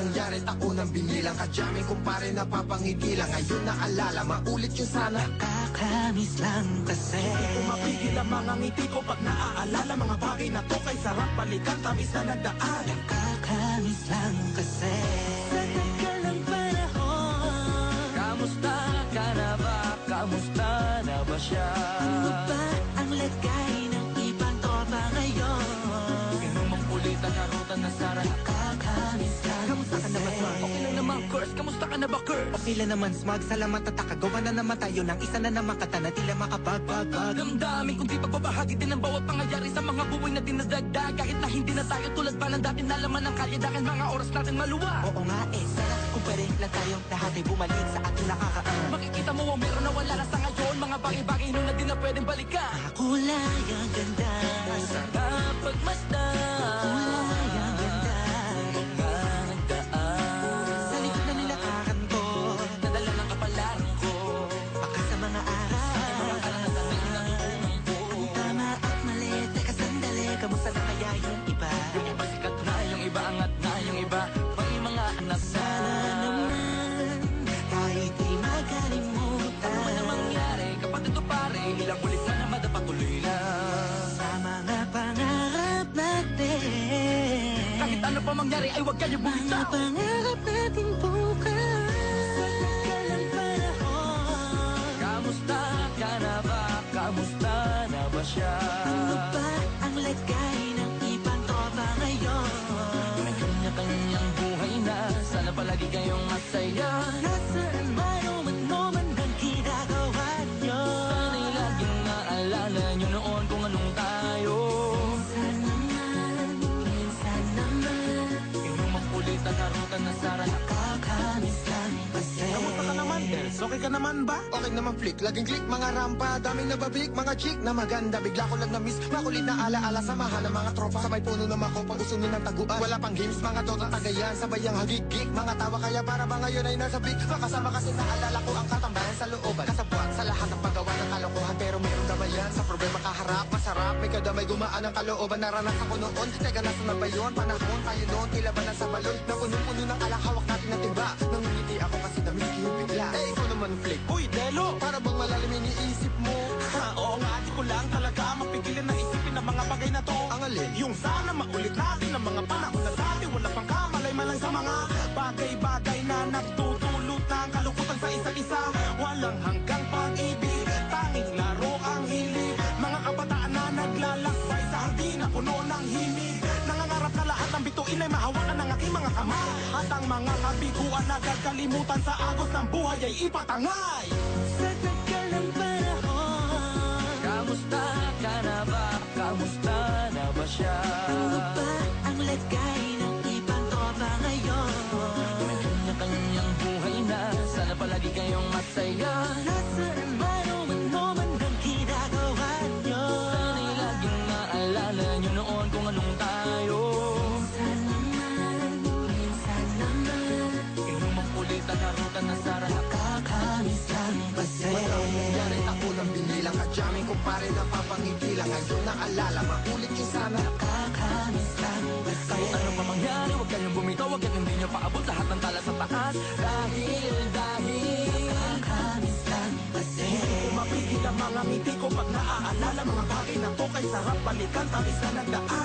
Nangyarit ako ng binilang Kadyaming kumpare na papangigilan Ngayon naalala, maulit yung sana. Nakakamiss lang kasi. Hindi ko mapigil ang mga ngiti ko Pag naaalala mga bagay na to Kay sarap balikan, tamis na nagdaan. Nakakamiss lang kasi. Lang naman, smug. Salamat at takagawa na naman tayo ng isa na naman kata na tila makapagbabag. Damdamin kundi pagbabahagi din ang bawat pangyayari sa mga buhay na dinadagdag Kahit na hindi na tayo tulad pa ng dati nalaman ng kalye Dahil mga oras natin maluwa Oo nga eh, sana kung pwede lang tayong lahat ay bumalik sa ating nakakaan. Makikita mo ang meron na wala na sa ngayon Mga bagay-bagay nun na di na pwedeng balikan Kulay ang ganda Sarap pagmasdan Kahit ano pa mangyari ay huwag kayo Mga bumitaw pangarap natin bukas. Kamusta ka na ba? Kamusta na ba siya? Ano ba ang lagay ng ibang tropa ngayon? May kanya-kanyang buhay na Sana palagi kayong masaya Nasaan man o ano man ang ginagawa nyo? Sana'y laging naalala nyo noon kung anong tayo ka naman ba? Okay naman flick, laging click Mga rampa, daming nababik Mga chick na maganda, bigla ko lang na-miss. Makulit na alaala, samahan ng mga tropa. Sa may puno na makopa, gusto nun ng taguan. Wala pang games, mga dota tagayan. Sabay ang hagigik, mga tawa. Kaya para mga yun ay nasa big Makasama kasi naalala ko ang may gumaan ang kalooban. Naranasan ko noon, teka nasa na ba yun? Panahon tayo noon, tila ba nasa balon. Na punong-puno ng alak, hawak natin ng timba Nangungiti ako kasi na-miss ko yung bigla Eh, ikaw naman flick Uy, Delo! para bang malalim iniisip mo? Ha, oo nga, di ko lang talaga mapigilan na isipin ang mga bagay na to. Ang alin? Yung sana maulit natin ang mga panahon na dati Wala pang kamalay man lang sa mga bagay-bagay puno ng himig Nangangarap na lahat ng bituin ay mahawakan ng aking mga kamay At ang mga kabiguan na gagalimutan sa agos ng buhay ay ipatangay. Sa Kumpare napapangiti lang Ngayon naalala, maulit yung sana Nakakamiss lang kasi. Kahit ano pa mangyari, huwag kayong bumitaw Huwag kayong hindi nyo paabot lahat ng tala sa taas Dahil, dahil Nakakamiss lang. Umapigil ang mga ngiti ko pag naaalala Mga bagay na to kay sarap balikan Tamis na nagdaan.